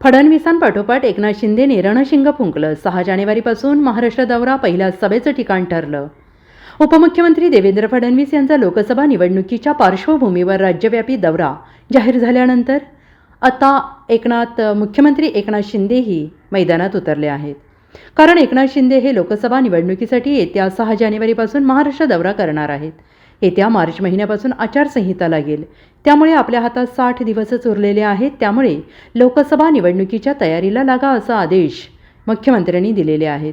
फडणवीसांपाठोपाठ एकनाथ शिंदेने रणशिंग फुंकलं. सहा जानेवारीपासून महाराष्ट्र दौरा पहिल्या सभेचं ठिकाण ठरलं. उपमुख्यमंत्री देवेंद्र फडणवीस यांचा लोकसभा निवडणुकीच्या पार्श्वभूमीवर राज्यव्यापी दौरा जाहीर झाल्यानंतर आता एकनाथ मुख्यमंत्री एकनाथ शिंदेही मैदानात उतरले आहेत. कारण एकनाथ शिंदे हे लोकसभा निवडणुकीसाठी येत्या सहा जानेवारीपासून महाराष्ट्र दौरा करणार आहेत. येत्या मार्च महिन्यापासून आचारसंहिता लागेल त्यामुळे आपल्या हातात साठ दिवसच उरलेले आहेत. त्यामुळे लोकसभा निवडणुकीच्या तयारीला लागा असा आदेश मुख्यमंत्र्यांनी दिलेले आहेत.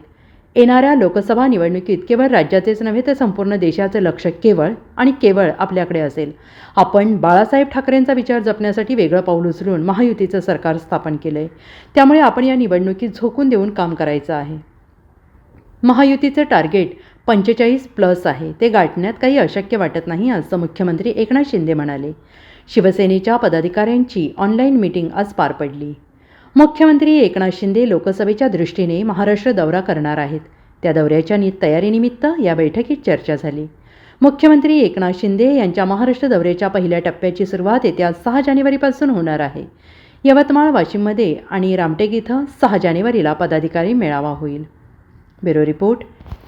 येणाऱ्या लोकसभा निवडणुकीत केवळ राज्याचेच नव्हे तर संपूर्ण देशाचं लक्ष केवळ आणि केवळ आपल्याकडे असेल. आपण बाळासाहेब ठाकरेंचा विचार जपण्यासाठी वेगळं पाऊल उचलून महायुतीचं सरकार स्थापन केलं आहे त्यामुळे आपण या निवडणुकीत झोकून देऊन काम करायचं आहे. महायुतीचं टार्गेट पंचेचाळीस प्लस आहे. ते गाठण्यात काही अशक्य वाटत नाही असं मुख्यमंत्री एकनाथ शिंदे म्हणाले. शिवसेनेच्या पदाधिकाऱ्यांची ऑनलाईन मीटिंग आज पार पडली. मुख्यमंत्री एकनाथ शिंदे लोकसभेच्या दृष्टीने महाराष्ट्र दौरा करणार आहेत. त्या दौऱ्याच्या नि तयारीनिमित्त या बैठकीत चर्चा झाली. मुख्यमंत्री एकनाथ शिंदे यांच्या महाराष्ट्र दौऱ्याच्या पहिल्या टप्प्याची सुरुवात येत्या सहा जानेवारीपासून होणार आहे. यवतमाळ वाशिममध्ये आणि रामटेक इथं सहा जानेवारीला पदाधिकारी मेळावा होईल. Bureau report